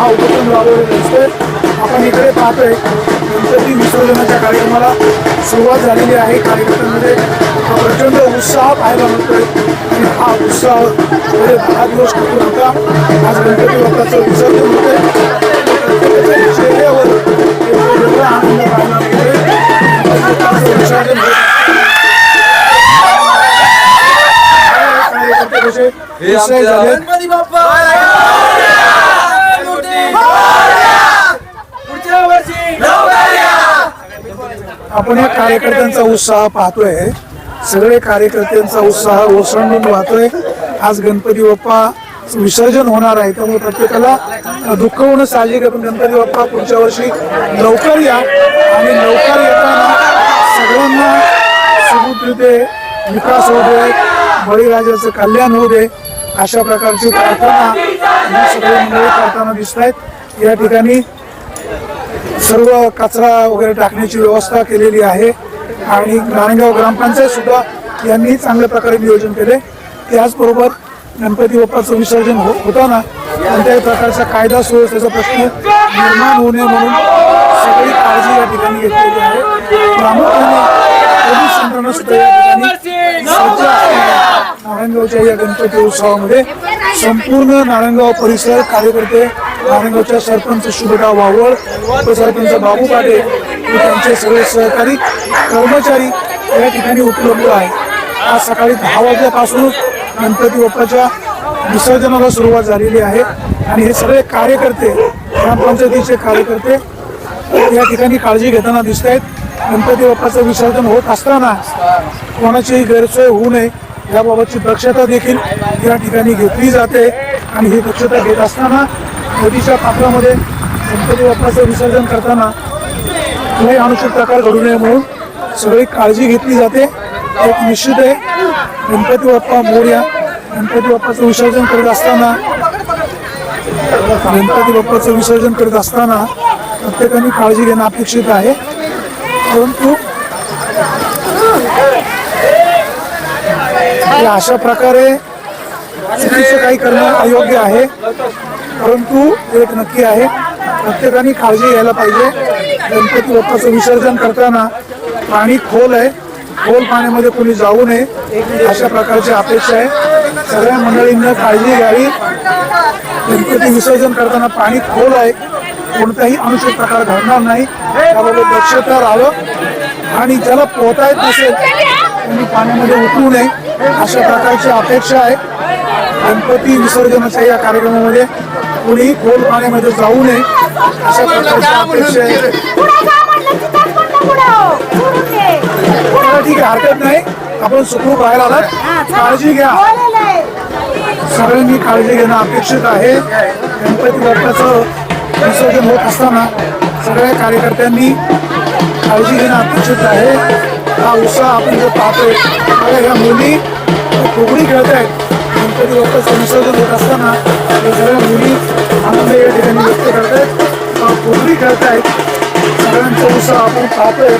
सजवलेलं दिसतंय. आपण इकडे पाहतोय गणपती विसर्जनाच्या कार्यक्रमाला सुरुवात झालेली आहे. कार्यकर्त्यांमध्ये प्रचंड उत्साह पाहायला मिळतोय. आणि हा उत्साह पुढे दहा दिवस टिकून होता. आज गणपती बाप्पाचं विसर्जन होतंय. प्रत्येकाच्या चेहऱ्यावर वेगळा आनंद पाहायला मिळतोय. विसर्जन होत झाले गणपती बाप्पा मूर्ती पुढच्या वर्षी आपण या कार्यकर्त्यांचा उत्साह पाहतोय. सगळे कार्यकर्त्यांचा उत्साह ओसंडून वाहतोय. आज गणपती बाप्पा विसर्जन होणार आहे. त्यामुळे प्रत्येकाला दुःख होणं साहजिक आहे पण गणपती बाप्पा पुढच्या वर्षी लवकर या. आणि लवकर येताना सगळ्यांना सुबुद्रीते विकास होऊ दे बळीराजाचं कल्याण होऊ दे अशा प्रकारची प्रार्थना सगळे मंडळी करताना दिसत आहेत या ठिकाणी सर्व कचरा वगैरे टाकण्याची व्यवस्था केलेली आहे. आणि नारायणगाव ग्रामपंचायत सुद्धा यांनी चांगल्या प्रकारे नियोजन केले. त्याचबरोबर गणपती बाप्पाचं विसर्जन हो होताना कोणत्याही प्रकारचा कायदा सुव्यवस्थेचा प्रश्न निर्माण होऊ नये म्हणून सगळी काळजी या ठिकाणी घेतलेली आहे. प्रामुख्याने पोलीस यंत्रणा सुद्धा या ठिकाणी सज्ज नारायणगावच्या या गणपती उत्सवामध्ये संपूर्ण नारायणगाव परिसर कार्यकर्ते नारायणगावच्या सरपंच शुभराव वावळ उपसरपंच बाबू पाटे त्यांचे सगळे सहकारी कर्मचारी या ठिकाणी उपलब्ध आहे आज सकाळी दहा वाजल्यापासूनच गणपती बाप्पाच्या विसर्जनाला सुरुवात झालेली आहे आणि हे सगळे कार्यकर्ते ग्रामपंचायतीचे कार्यकर्ते या ठिकाणी काळजी घेताना दिसत आहेत गणपती बाप्पाचं विसर्जन होत असताना कोणाचीही गैरसोय होऊ नये. याबाबतची दक्षता देखील या ठिकाणी घेतली जाते आणि ही दक्षता घेत असताना नदीच्या पात्रामध्ये गणपती बाप्पाचं विसर्जन करताना कुठलाही अनुचित प्रकार घडू नये म्हणून सगळी काळजी घेतली जाते. एक निश्चित आहे गणपती बाप्पा मोर्या गणपती बाप्पाचं विसर्जन करत असताना गणपती बाप्पाचं विसर्जन करत असताना प्रत्येकाने काळजी घेणं अपेक्षित आहे. परंतु अशा प्रकारे चुकीचं काही करणं अयोग्य आहे. परंतु एक नक्की आहे प्रत्येकाने काळजी घ्यायला पाहिजे. गणपती बाप्पाचं विसर्जन करताना पाणी खोल आहे. खोल पाण्यामध्ये कोणी जाऊ नये अशा प्रकारची अपेक्षा आहे. सगळ्या मंडळींना काळजी घ्यावी. गणपती विसर्जन करताना पाणी खोल आहे. कोणताही अनुचित प्रकार घडणार नाही. त्याबाबत दक्षता राहावं. आणि ज्याला पोहता येत नसेल त्यांनी पाण्यामध्ये उतरू नये. अशा प्रकारची अपेक्षा आहे. गणपती विसर्जनाच्या या कार्यक्रमामध्ये कोणीही खोल पाण्यामध्ये जाऊ नये. अशा प्रकारची अपेक्षा आहे. ठीक आहे हरकत नाही. आपण सुखरूप बाहेर आलात. काळजी घ्या. सगळ्यांनी काळजी घेणं अपेक्षित आहे. गणपती बाप्पाचं विसर्जन होत असताना सगळ्या कार्यकर्त्यांनी काळजी घेणं अपेक्षित आहे. हा उत्साह आपण जो पाहतोय. बघा ह्या मुली फुगडी खेळत आहेत गणपती बाप्पाचं विसर्जन होत असताना या सगळ्या मुली आनंद या ठिकाणी व्यक्त करत आहेत फुगडी खेळत आहेत सगळ्यांचा उत्साह आपण पाहतोय.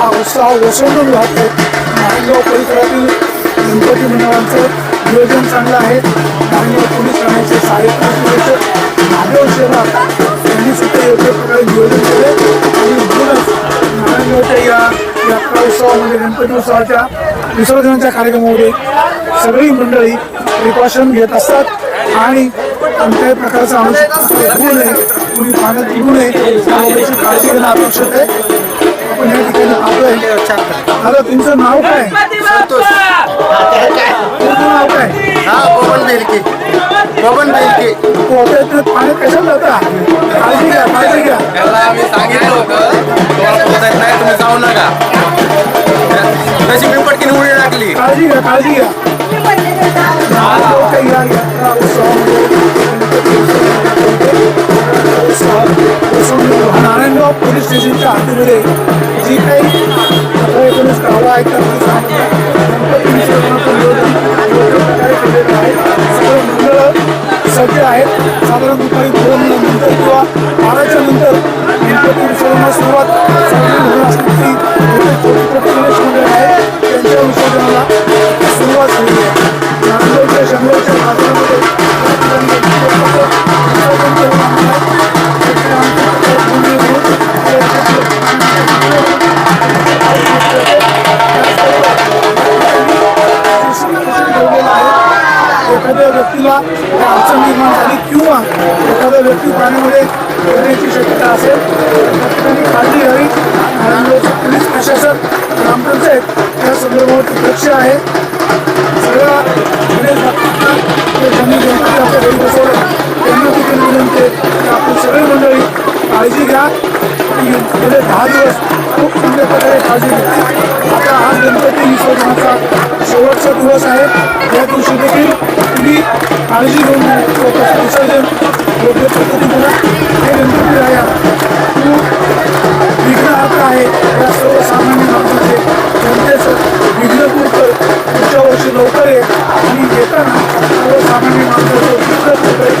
हा उत्साह ओसंडून वाहतोय. नारायणगाव परिसरातील गणपती मंडळांचं नियोजन चांगलं आहे. नारायणगाव पोलीस ठाण्याचे सहाय्यक निरीक्षक महादेव शेरा यांनी सुद्धा योग्य प्रकारे नियोजन केले आणि म्हणूनच या उत्सवामध्ये गणपती उत्सवाच्या विसर्जनाच्या कार्यक्रमामध्ये सगळी मंडळी प्रिकॉशन घेत असतात. आणि कोणत्याही प्रकारचा अनुचित होऊ नये कुणी पाण्यात बुडू नये याबाबतची काळजी घेणं अपेक्षित आहे. आपण या ठिकाणी पाहतोय. दादा तुमचं नाव काय? तुमचं नाव काय? हा बेलके पवन बेलके पोहतायत पाण्यात कशाला जाता काळजी घ्या काळजी घ्या त्याला आम्ही सांगितलं होतं तुम्हाला पोहता येत नाही तुम्ही जाऊ नका. तशी मी पटकीने उडी टाकली काळजी घ्या काळजी घ्या. दोन नंतर किंवा बाराच्या नंतर गणपती विसर्जनाला सुरुवात असली छोटी प्रतिनिधी एखाद्या व्यक्तीला अडचण निर्माण व्यक्ती पाण्यामध्ये पडण्याची शक्यता असेल. तर त्या ठिकाणी काळजी घ्यावी नारायणगावचे पोलीस प्रशासक ग्रामपंचायत या संदर्भावरती लक्ष आहे. सगळ्या ज्यांनी गणपती आपल्या घरी बसवलं त्यांना देखील विनंती आहे की आपण सगळी मंडळी काळजी घ्या. गेले दहा दिवस खूप चांगल्या प्रकारे काळजी घेतली. आता हा गणपती विसर्जनाचा शेवटचा दिवस आहे. या दिवशी देखील तुम्ही काळजी घेऊन विसर्जन योग्य पद्धतीने करा हे गणपती राया आहे या सर्वसामान्य माणसाचे जनतेचं विघ्न पुढच्या वर्षी लवकर आणि येताना सर्वसामान्य माणसाचं